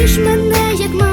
Бачиш мене, як ма.